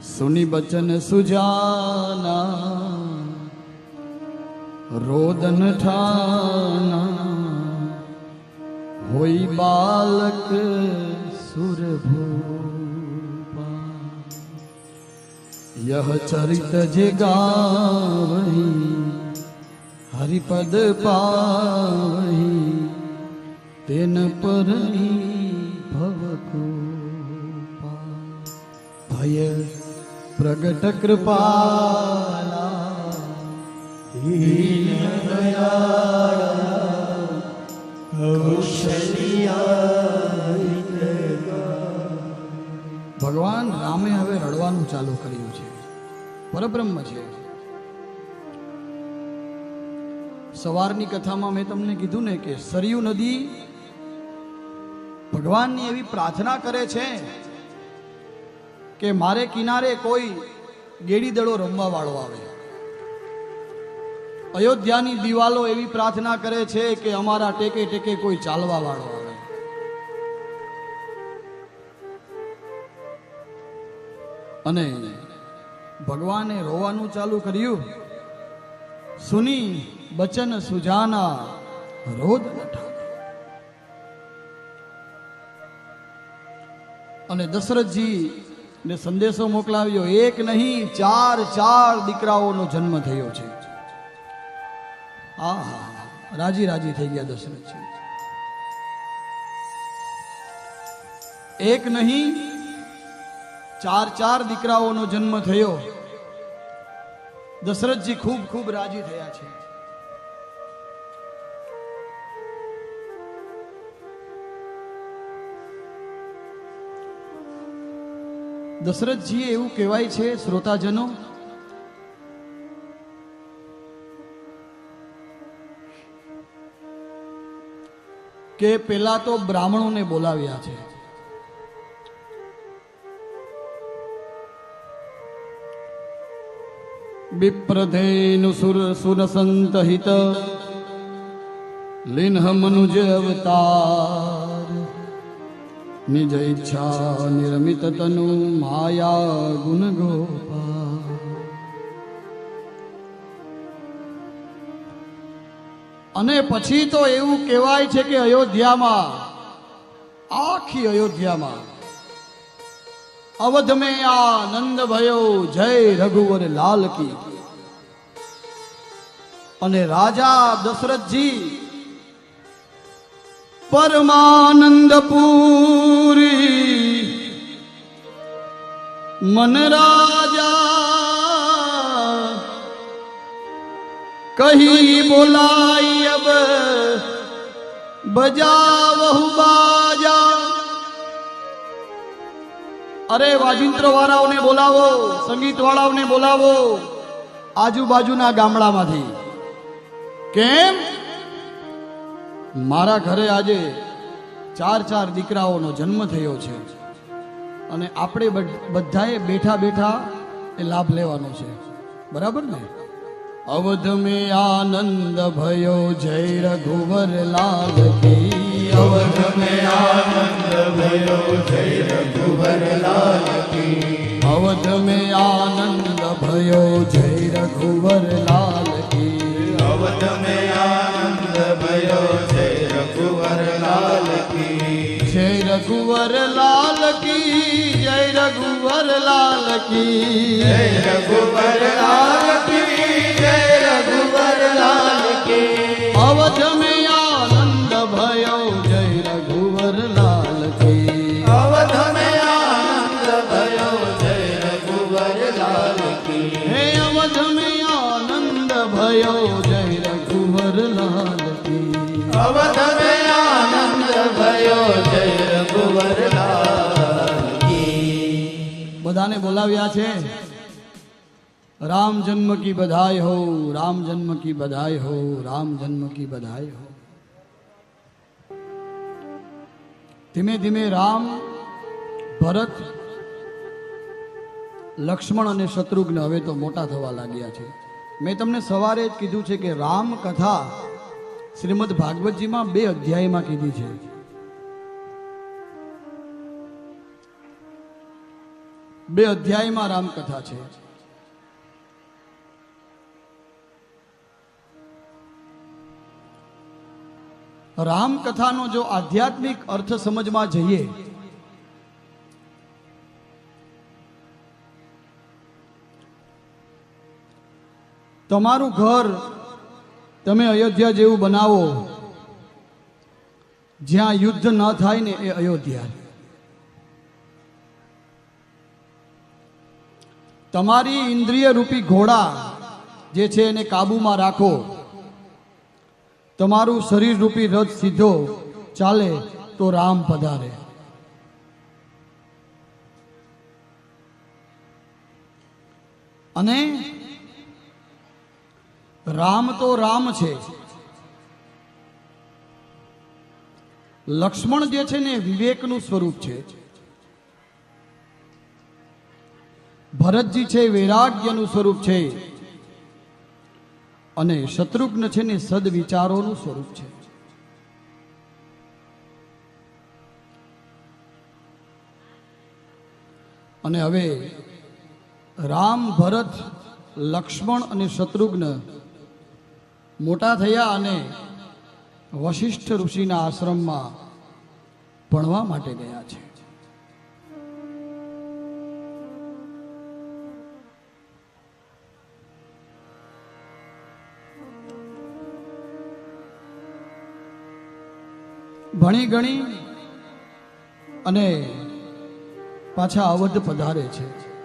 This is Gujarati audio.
સુની બચન સુજાના, રોદન ઠાના, હોય બાલક સુરભૂપા. યહ ચરિત જે ગાવહી, હરિપદ પાવહી, તેન પરહી ભવકો ભય પ્રગટ કૃપાલા ભગવાન રામે હવે રડવાનું ચાલુ કર્યું છે. પરબ્રહ્મ છે. સવારની કથામાં મેં તમને કીધું ને કે સરયુ નદી ભગવાનની એવી પ્રાર્થના કરે છે કે મારે કિનારે કોઈ ગેડી દડો રમવા વાળો આવે. અયોધ્યાની દિવાલો એવી પ્રાર્થના કરે છે કે અમારા ટેકે ટેકે કોઈ ચાલવા વાળો આવે. અને ભગવાને રોવાનું ચાલુ કર્યું. સુની બચન સુજાના રોદ. અને દશરથજી ને સંદેશો મોકલાવ્યો. એક નહીં, ચાર ચાર દીકરાઓનો જન્મ થયો છે. આ રાજી રાજી થઈ ગયા દશરથજી. એક નહીં, ચાર ચાર દીકરાઓનો જન્મ થયો. દશરથજી ખૂબ ખૂબ રાજી થયા છે. દશરથજીએ એવું કહેવાય છે, શ્રોતાજનો, કે પેલા તો બ્રાહ્મણોને બોલાવ્યા છે. વિપ્રધેનુ સુર સુરસંત હિત લિન્હ મનુજ અવતાર. નિજ ઈચ્છા નિર્મિત તનુ માયા ગુણ ગોપા અને પછી તો એવું કહેવાય છે કે અયોધ્યામાં, આખી અયોધ્યામાં અવધ में આનંદ ભયો જય રઘુવર લાલ કી. અને રાજા દશરથજી પરમાનંદ પૂરી મન રાજા કહી બોલાઈ અબ, બજાવહુ બાજા. અરે વાજિંત્ર વાળાઓને બોલાવો, સંગીત વાળાઓને બોલાવો આજુબાજુના ગામડામાંથી. કેમ? મારા ઘરે આજે ચાર ચાર દીકરાઓનો જન્મ થયો છે. અને આપણે બધાએ બેઠા બેઠા એ લાભ લેવાનો છે. બરાબર ને? અવધ મે આનંદ ભયો, જય રઘુવર લાલ કી. અવધ મે આનંદ ભયો, જય રઘુવર લાલ કી. અવધ મે આનંદ ભયો, જય રઘુવર લાલ रघुवर लाल की जय रघुवर लाल की जय रघुवर लाल की अवध में आनंद भयो जय रघुवर लाल की अवध में आनंद भयो जय रघुवर लाल की हे अवध में आनंद भयो जय रघुवर लाल की अवध में आनंद भयो जय रघुवर लाल की બધાને બોલાવ્યા છે. રામ જન્મ કી બધાઈ હો, રામ જન્મ કી બધાઈ હો, રામ જન્મ કી બધાઈ હો. ધીમે ધીમે રામ, ભરત, લક્ષ્મણ અને શત્રુઘ્ન હવે તો મોટા થવા લાગ્યા છે. મેં તમને સવારે જ કીધું છે કે રામ કથા શ્રીમદ ભાગવતજીમાં બે અધ્યાયમાં કીધી છે. બે અધ્યાયમાં રામકથા છે. રામકથાનો જો આધ્યાત્મિક અર્થ સમજમાં જઈએ, તમારું ઘર તમે અયોધ્યા જેવું બનાવો, જ્યાં યુદ્ધ ન થાય ને એ અયોધ્યા. તમારી ઇન્દ્રિય રૂપી ઘોડા જે છે એને કાબૂમાં રાખો. તમારું શરીર રૂપી રથ સીધો ચાલે તો રામ પધારે. અને રામ તો રામ છે. લક્ષ્મણ જે છે ને વિવેકનું સ્વરૂપ છે. ભરતજી છે, વૈરાગ્યનું સ્વરૂપ છે. અને શત્રુઘ્ન છે ને સદવિચારોનું સ્વરૂપ છે. અને હવે રામ, ભરત, લક્ષ્મણ અને શત્રુઘ્ન મોટા થયા અને વશિષ્ઠ ઋષિના આશ્રમમાં ભણવા માટે ગયા છે. ભણી ગણી અને પાછા અવધ પધારે છે.